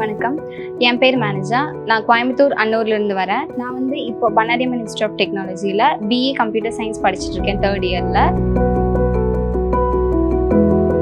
வணக்கம். என் பேர் மேனேஜா. நான் கோயம்புத்தூர் அன்னூர்லேருந்து வரேன். நான் வந்து இப்போ பன்னாரியம் இன்ஸ்டியூட் ஆஃப் டெக்னாலஜியில் பிஏ கம்ப்யூட்டர் சயின்ஸ் படிச்சுட்டு இருக்கேன் தேர்ட் இயரில்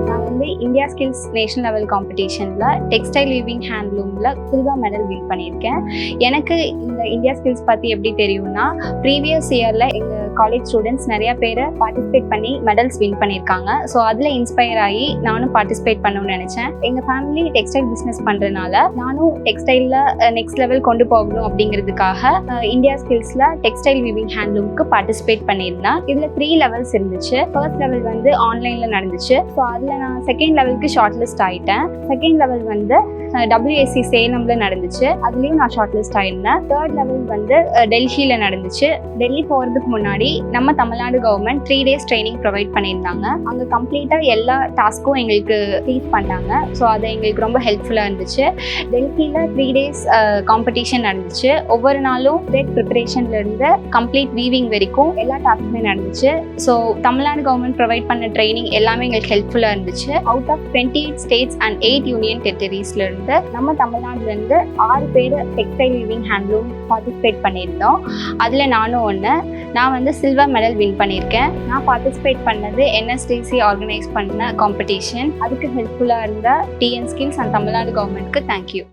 நான் வந்து இந்தியா ஸ்கில்ஸ் நேஷனல் லெவல் காம்படிஷனில் டெக்ஸ்டைல் வீவிங் ஹேண்ட்லூமில் சில்வர் மெடல் வின் பண்ணியிருக்கேன். எனக்கு இந்த இந்தியா ஸ்கில்ஸ் பற்றி எப்படி தெரியும்னா ப்ரீவியஸ் இயரில் எங்கள் காலேஜ் ஸ்டூடெண்ட்ஸ் நிறைய பேர் பார்ட்டிசிபேட் பண்ணி மெடல்ஸ் வின் பண்ணியிருக்காங்க. ஸோ அதில் இன்ஸ்பயர் ஆகி நானும் பார்ட்டிசிபேட் பண்ணணும்னு நினச்சேன். எங்கள் ஃபேமிலி டெக்ஸ்டைல் பிஸ்னஸ் பண்ணுறதுனால நானும் டெக்ஸ்டைலில் நெக்ஸ்ட் லெவல் கொண்டு போகணும் அப்படிங்கிறதுக்காக இந்தியா ஸ்கில்ஸில் டெக்ஸ்டைல் வீவிங் ஹேண்ட்லூம்க்கு பார்ட்டிசிபேட் பண்ணியிருந்தேன். இதில் த்ரீ லெவல்ஸ் இருந்துச்சு. ஃபர்ஸ்ட் லெவல் வந்து ஆன்லைனில் நடந்துச்சு. ஸோ அதில் நான் செகண்ட் லெவலுக்கு ஷார்ட் லிஸ்ட் ஆகிட்டேன் செகண்ட் லெவல் வந்து டபிள்யூஎஸ்சி சேலம்ல நடந்துச்சு. அதுலேயும் நான் ஷார்ட் லிஸ்ட் ஆயிருந்தேன். தேர்ட் லெவல் வந்து டெல்லியில் நடந்துச்சு. டெல்லி போகிறதுக்கு முன்னாடி நம்ம Tamil Nadu government three days training provide பண்ணியிருந்தாங்க. அங்கே கம்ப்ளீட்டாக எல்லா டாஸ்க்கும் எங்களுக்கு டீச் பண்ணாங்க. ஸோ அது எங்களுக்கு ரொம்ப ஹெல்ப்ஃபுல்லாக இருந்துச்சு. டெல்லியில் த்ரீ டேஸ் காம்படிஷன் நடந்துச்சு. ஒவ்வொரு நாளும் கிரேட் ப்ரிப்பரேஷன்லேருந்து கம்ப்ளீட் வீவிங் வரைக்கும் எல்லா டாஸ்க்குமே நடந்துச்சு. ஸோ தமிழ்நாடு கவர்மெண்ட் ப்ரொவைட் பண்ண ட்ரைனிங் எல்லாமே எங்களுக்கு ஹெல்ப்ஃபுல்லாக இருந்துச்சு. Out of twenty eight states and eight union டெரிட்டரிஸ்லேருந்து நம்ம தமிழ்நாடுலேருந்து ஆறு பேர் டெக்ஸ்டைல் வீவிங் ஹேண்ட்லூம் பார்ட்டிசிபேட் பண்ணியிருந்தோம். அதில் நானும் ஒன்று நான் வந்து சில்வர் மெடல் வின் பண்ணியிருக்கேன். நான் பார்ட்டிசிபேட் பண்ணது என்எஸ்டிசி ஆர்கனைஸ் பண்ண காம்படிஷன் அதுக்கு ஹெல்ப்ஃபுல்லாக இருந்த டிஎன் ஸ்கில்ஸ் அண்ட் தமிழ்நாடு கவர்மெண்ட்க்கு தேங்க்யூ